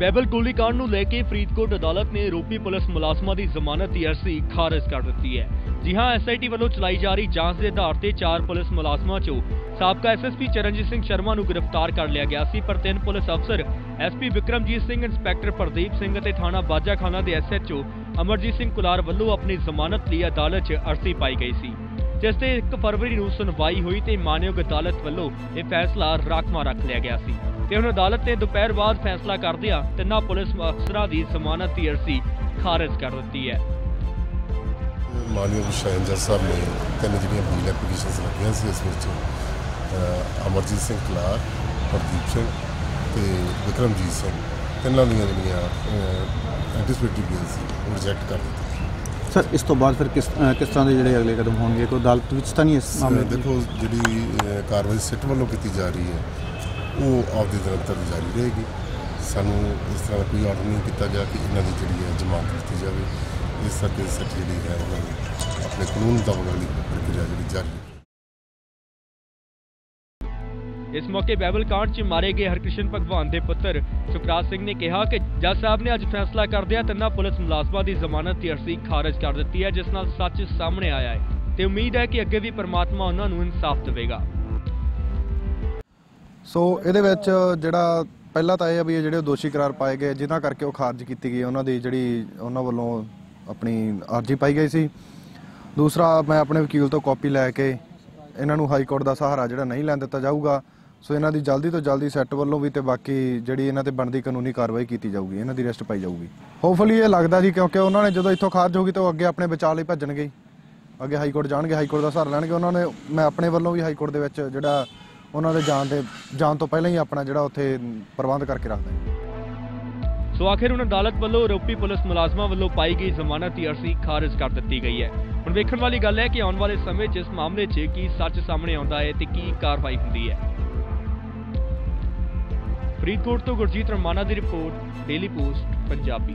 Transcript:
ਬੈਬਲ ਗੋਲੀकांड ਨੂੰ ਲੈ ਕੇ ਫਰੀਦਕੋਟ ਅਦਾਲਤ ਨੇ ਆਰੋਪੀ ਪੁਲਿਸ ਮੁਲਾਜ਼ਮਾਂ ਦੀ ਜ਼ਮਾਨਤ ਦੀ ਅਰਜ਼ੀ ਖਾਰਜ ਕਰ ਦਿੱਤੀ ਹੈ। ਜੀ ਹਾਂ ਐਸਆਈਟੀ ਵੱਲੋਂ ਚਲਾਈ ਜਾ ਰਹੀ ਜਾਂਚ ਦੇ ਆਧਾਰ ਤੇ ਚਾਰ ਪੁਲਿਸ ਮੁਲਾਜ਼ਮਾਂ ਚੋਂ ਸਾਬਕਾ ਐਸਐਸਪੀ ਚਰਨਜੀਤ ਸਿੰਘ ਸ਼ਰਮਾ ਨੂੰ ਗ੍ਰਿਫਤਾਰ ਕਰ ਲਿਆ ਗਿਆ ਸੀ, ਪਰ ਤਿੰਨ ਪੁਲਿਸ ਅਫਸਰ ਐਸਪੀ ਵਿਕਰਮਜੀਤ ਸਿੰਘ, ਇੰਸਪੈਕਟਰ ਪ੍ਰਦੀਪ ਸਿੰਘ ਅਤੇ ਥਾਣਾ ਬਾਜਾਖਾਨਾ ਦੇ ਐਸਐਚਓ ਅਮਰਜੀਤ ਸਿੰਘ ਕੁਲਾਰ ਵੱਲੋਂ ਆਪਣੀ ਜ਼ਮਾਨਤ ਲਈ ਅਦਾਲਤ 'ਚ ਅਰਜ਼ੀ ਪਾਈ ਗਈ ਸੀ। ਜਿਸ ਤੇ 1 ਫਰਵਰੀ ਨੂੰ ਸੁਣਵਾਈ ਹੋਈ ਤੇ ਮਾਨਯੋਗ ਅਦਾਲਤ ਵੱਲੋਂ ਇਹ ਫੈਸਲਾ ਰਾਖਵਾਂ ਰੱਖ ਲਿਆ ਗਿਆ ਸੀ। ਤੇ ਹੁਣ ਅਦਾਲਤ ਨੇ ਦੁਪਹਿਰ ਬਾਅਦ ਫੈਸਲਾ ਕਰਦਿਆਂ ਤਿੰਨਾਂ ਪੁਲਿਸ ਅਫਸਰਾਂ ਦੀ ਜ਼ਮਾਨਤ ਦੀ ਅਰਜ਼ੀ ਖਾਰਜ ਕਰ ਦਿੱਤੀ ਹੈ। ਮਾਨਯੋਗ ਸ਼ਾਇਨਜਰ ਸਾਹਿਬ ਨੇ ਤਿੰਨ ਜਿਹੜੀਆਂ ਬੀਲ ਐਪਲੀਕੇਸ਼ਨਸ ਲੱਗੀਆਂ ਸੀ, ਇਸ ਵਿੱਚ ਅਮਰਜੀਤ ਸਿੰਘ ਕਲਾਰ ਪ੍ਰਦੀਪ ਸਿੰਘ ਤੇ ਵਿਕਰਮਜੀਤ ਸਿੰਘ ਤਿੰਨਾਂ ਦੀਆਂ ਜਿਹੜੀਆਂ ਐਂਟੀਸਪੇਟਰੀ ਬੀਲ ਸੀ, ਉਹ ਰਿਜੈਕਟ ਕਰ ਦਿੱਤੀ ਸਰ ਇਸ ਤੋਂ ਬਾਅਦ ਫਿਰ ਕਿਸ ਕਿਸ ਤਰ੍ਹਾਂ ਦੇ ਜਿਹੜੇ ਅਗਲੇ ਕਦਮ ਹੋਣਗੇ? ਕੋਈ ਅਦਾਲਤ ਵਿੱਚ ਤਾਂ ਨਹੀਂ ਇਸ ਮਾਮਲੇ ਦੀ? ਦੇਖੋ ਜਿਹੜੀ ਕਾਰਵਾਈ ਸਿੱਟ ਵੱਲੋਂ ਕੀਤੀ ਜਾ ਰਹੀ ਹੈ ਉਹ ਆਪਦੀ ਨਿਰੰਤਰ ਜਾਰੀ ਰਹੇਗੀ। ਸਾਨੂੰ ਇਸ ਤਰ੍ਹਾਂ ਦਾ ਕੋਈ ਆਰਡਰ ਨਹੀਂ ਕੀਤਾ ਗਿਆ ਕਿ ਇਹਨਾਂ ਦੀ ਜਿਹੜੀ ਹੈ ਜ਼ਮਾਨਤ ਦਿੱਤੀ ਜਾਵੇ। ਇਸ ਕਰਕੇ ਸਿੱਟ ਜਿਹੜੀ ਹੈ ਉਹਨਾਂ ਨੂੰ ਆਪਣੇ ਕਾਨੂੰਨ ਮੁਤਾਬਕ ਅਗਲੀ ਪ੍ਰਕਿਰਿਆ ਜਿਹੜੀ ਜਾਰੀ ਇਸ ਮੌਕੇ ਬੈਬਲ ਕਾਂਡ 'ਚ ਮਾਰੇ ਗਏ ਹਰਕ੍ਰਿਸ਼ਨ ਭਗਵਾਨ ਦੇ ਪੁੱਤਰ ਸੁਖਰਾਜ ਸਿੰਘ ਨੇ ਕਿਹਾ ਕਿ ਜੱਜ ਸਾਹਿਬ ਨੇ ਅੱਜ ਫੈਸਲਾ ਕਰਦਿਆਂ ਤਿੰਨਾਂ ਪੁਲਿਸ ਮੁਲਾਜ਼ਮਾਂ ਦੀ ਜ਼ਮਾਨਤ ਦੀ ਅਰਜ਼ੀ ਖਾਰਜ ਕਰ ਦਿੱਤੀ ਹੈ, ਜਿਸ ਨਾਲ ਸੱਚ ਸਾਹਮਣੇ ਆਇਆ ਹੈ ਤੇ ਉਮੀਦ ਹੈ ਕਿ ਅੱਗੇ ਵੀ ਪਰਮਾਤਮਾ ਉਹਨਾਂ ਨੂੰ ਇਨਸਾਫ ਦੇਵੇਗਾ। ਸੋ ਇਹਦੇ ਵਿੱਚ ਜਿਹੜਾ ਪਹਿਲਾਂ ਤਾਂ ਇਹ ਆ ਵੀ ਜਿਹੜੇ ਦੋਸ਼ੀ ਕਰਾਰ ਪਾਏ ਗਏ, ਜਿਨ੍ਹਾਂ ਕਰਕੇ ਉਹ ਖਾਰਜ ਕੀਤੀ ਗਈ, ਉਹਨਾਂ ਦੀ ਜਿਹੜੀ ਉਹਨਾਂ ਵੱਲੋਂ ਆਪਣੀ ਅਰਜ਼ੀ ਪਾਈ ਗਈ ਸੀ। ਦੂਸਰਾ, ਮੈਂ ਆਪਣੇ ਵਕੀਲ ਤੋਂ ਕਾਪੀ ਲੈ ਕੇ ਇਹਨਾਂ ਨੂੰ ਹਾਈ ਕੋਰਟ ਦਾ ਸਹਾਰਾ ਜਿਹੜਾ ਨਹੀਂ ਲੈਣ ਦਿੱਤਾ ਜਾਊਗਾ, ਸੋ ਇਹਨਾਂ ਦੀ ਜਲਦੀ ਤੋਂ ਜਲਦੀ ਸੈੱਟ ਵੱਲੋਂ ਵੀ ਤੇ ਬਾਕੀ ਜਿਹੜੀ ਇਹਨਾਂ ਤੇ ਬਣਦੀ ਕਾਨੂੰਨੀ ਕਾਰਵਾਈ ਕੀਤੀ ਜਾਊਗੀ, ਇਹਨਾਂ ਦੀ ਅਰੈਸਟ ਪਾਈ ਜਾਊਗੀ। ਹੋਪਫੁਲੀ ਇਹ ਲੱਗਦਾ ਜੀ ਕਿਉਂਕਿ ਉਹਨਾਂ ਨੇ ਜਦੋਂ ਇੱਥੋਂ ਖਾਰਜ ਹੋਗੀ ਤਾਂ ਉਹ ਅੱਗੇ ਆਪਣੇ ਬਚਾਅ ਲਈ ਭੱਜਣਗੇ ਹੀ। ਅੱਗੇ ਹਾਈ ਕੋਰਟ ਜਾਣਗੇ ਹਾਈ ਕੋਰਟ ਦਾ ਸਹਾਰਾ ਲੈਣਗੇ। ਉਹਨਾਂ ਨੇ, ਮੈਂ ਆਪਣੇ ਵੱਲੋਂ ਵੀ ਹਾਈ ਕੋਰਟ ਦੇ ਵਿੱਚ ਜਿਹੜਾ ਉਹਨਾਂ ਦੇ ਜਾਣ ਦੇ, ਜਾਣ ਤੋਂ ਪਹਿਲਾਂ ਹੀ ਆਪਣਾ ਜਿਹੜਾ ਉੱਥੇ ਪ੍ਰਬੰਧ ਕਰਕੇ ਰੱਖਦਾ ਹਾਂ। ਸੋ ਆਖਿਰ ਹੁਣ ਅਦਾਲਤ ਵੱਲੋਂ ਆਰੋਪੀ ਪੁਲਿਸ ਮੁਲਾਜ਼ਮਾਂ ਵੱਲੋਂ ਪਾਈ ਗਈ ਜ਼ਮਾਨਤ ਦੀ ਅਰਜ਼ੀ ਖਾਰਜ ਕਰ ਦਿੱਤੀ ਗਈ ਹੈ। ਹੁਣ ਵੇਖਣ ਵਾਲੀ ਗੱਲ ਹੈ ਕਿ ਆਉਣ ਵਾਲੇ ਸਮੇਂ 'ਚ ਇਸ ਮਾਮਲੇ 'ਚ ਕੀ ਸੱਚ ਸਾਹਮਣੇ ਆਉਂਦਾ ਹੈ ਤੇ ਕੀ ਕਾਰਵਾਈ ਹੁੰਦੀ ਹੈ। ਫਰੀਦਕੋਟ ਤੋਂ ਗੁਰਜੀਤ ਰਮਾਨਾ ਦੀ ਰਿਪੋਰਟ, ਡੇਲੀ ਪੋਸਟ, ਪੰਜਾਬੀ।